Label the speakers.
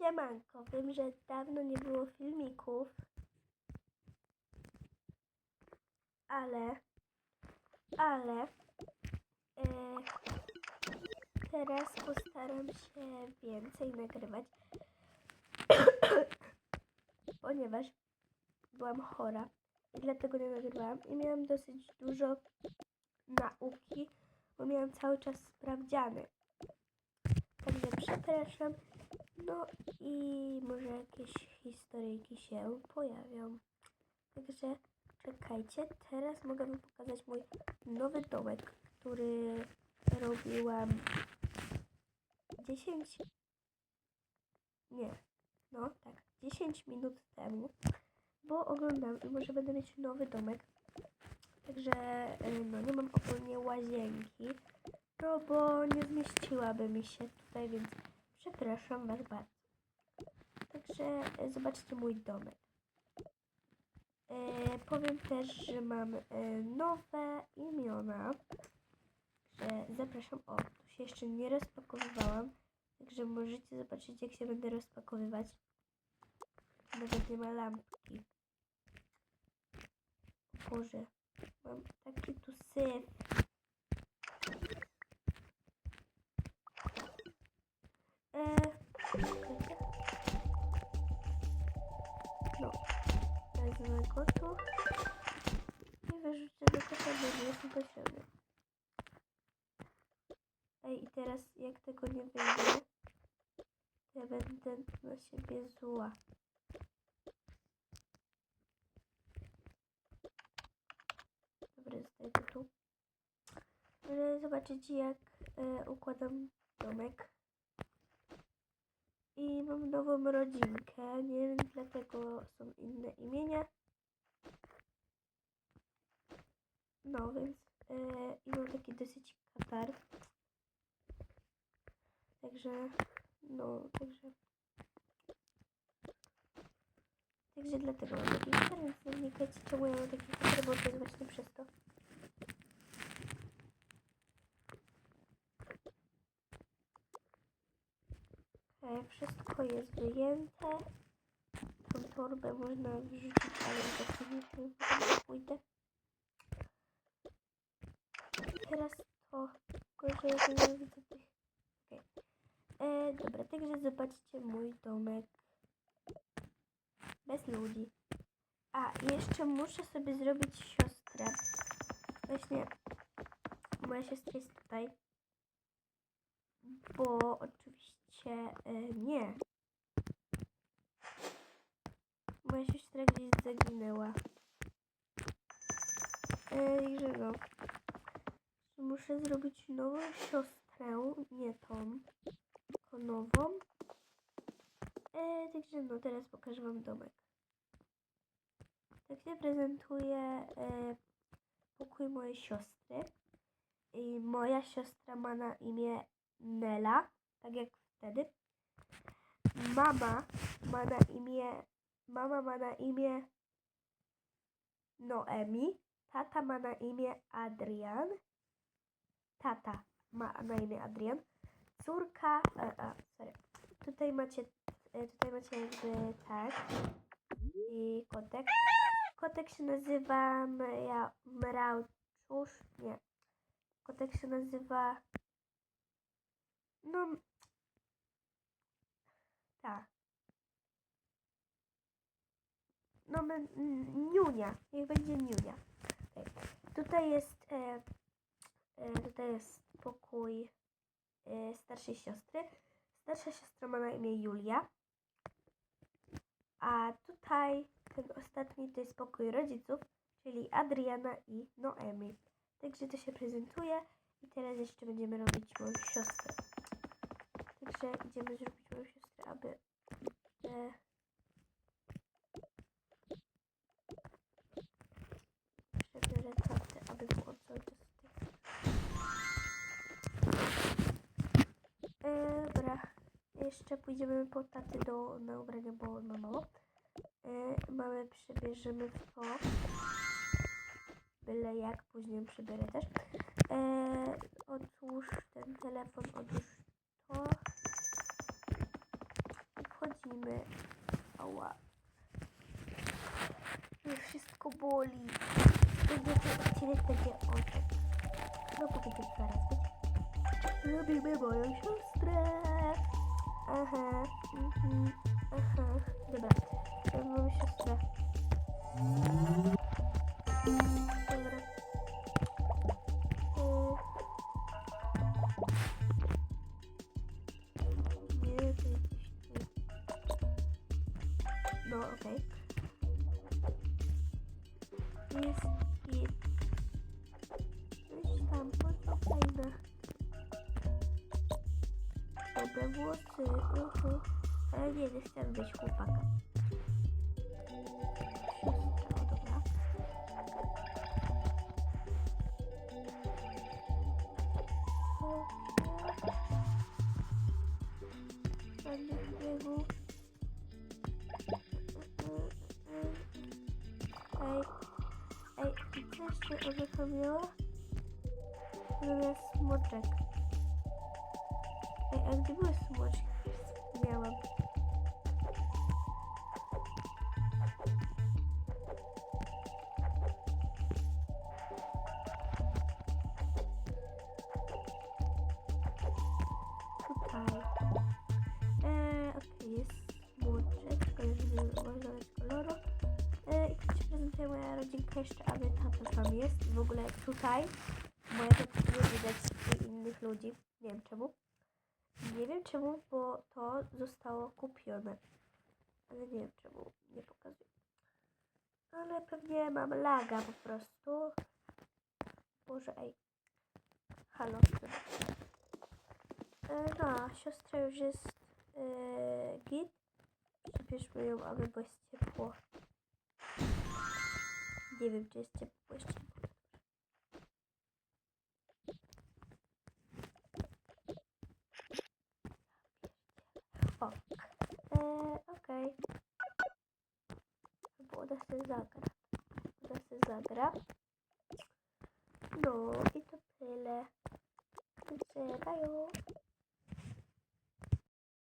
Speaker 1: Siemanko, wiem, że dawno nie było filmików, ale, ale, e, teraz postaram się więcej nagrywać, ponieważ byłam chora i dlatego nie nagrywałam i miałam dosyć dużo nauki, bo miałam cały czas sprawdziany. Także przepraszam. No i może jakieś historyjki się pojawią. Także czekajcie, teraz mogę wam pokazać mój nowy domek, który robiłam 10 nie, no tak, 10 minut temu, bo oglądam i może będę mieć nowy domek. Także y, no nie mam ogólnie łazienki, no bo nie zmieściłaby mi się tutaj, więc przepraszam Was bardzo. Także e, zobaczcie mój domek. E, powiem też, że mam e, nowe imiona. Że zapraszam. O, tu się jeszcze nie rozpakowywałam. Także możecie zobaczyć, jak się będę rozpakowywać. Nawet nie ma lampki. Boże, mam taki tu syf. Teraz jak tego nie wyjdzie, ja będę na siebie zła. Dobra, to tu. Żeby zobaczyć jak e, układam domek. I mam nową rodzinkę, nie wiem dlatego są inne imienia. No więc e, i mam taki dosyć katar. Także no, także Także dlatego mam taki więc nie wnikajcie czemu ja mam taki katar, bo to jest właśnie przez to. E, Wszystko jest wyjęte. Tą torbę można wrzucić, ale ja tak nie wiem, potem pójdę. Teraz to, tylko że ja tu nie widzę tych. Okej. E, Dobra, także zobaczcie mój domek. Bez ludzi. A, jeszcze muszę sobie zrobić siostrę. Właśnie, moja siostra jest tutaj. Bo oczywiście e, nie. Moja siostra gdzieś zaginęła. E, I że no. Muszę zrobić nową siostrę, nie tą, tylko nową. E, także no, teraz pokażę wam domek. Tak się prezentuje e, pokój mojej siostry. I moja siostra ma na imię Nela, tak jak wtedy. Mama ma na imię mama ma na imię Noemi. Tata ma na imię Adrian. Tata ma na imię Adrian. Córka, a, a sorry. Tutaj macie, tutaj macie jakby tak. I kotek. Kotek się nazywa Mra- Mrauczusz. Nie. Kotek się nazywa. No. Tak. No, my, Niunia. Niech będzie Niunia. Okej. Tutaj jest. E, e, tutaj jest pokój e, starszej siostry. Starsza siostra ma na imię Julia. A tutaj ten ostatni to jest pokój rodziców, czyli Adriana i Noemi. Także to się prezentuje i teraz jeszcze będziemy robić moją siostrę. Także idziemy zrobić jeszcze pójdziemy po taty do na ubrania, bo on ma mało. E, mamy przebierzemy w to. Byle jak, później przebiorę też. E, odłóż ten telefon, odłóż to. Wchodzimy. Ała. Już wszystko boli. Będzie ten odcinek będzie o. No powiedzmy zaraz być. Robimy moją siostrę. Aha. Mhm. Aha. Dobra. Robimy moją siostrę. Dobra. Y, Nie, to jakiś tu. No, okej. Jest git. Coś tam, po co fajne. Dobre włosy, uhu. Ale nie, nie chcę być chłopaka. Ej, i co jeszcze uruchomiło? Zamiast smoczek. Gdzie były smoczki? Miałam. Tutaj. Eee, okej, jest ale żeby można dać koloru. E, I tak się prezentuje moja rodzinka jeszcze, a my tata tam jest. W ogóle tutaj moja tata nie widać innych ludzi. Nie wiem czemu. Nie wiem czemu, bo to zostało kupione. Ale nie wiem czemu nie pokazuję. Ale pewnie mam laga po prostu. Może ej. Halo. E, no, siostra już jest e, git. Przybierzmy ją, aby było ciepło. Nie wiem, czy jest ciepło jeszcze. O, eee, okej. Bo uda się zagra. Uda się zagra. No i to tyle. Wycierają.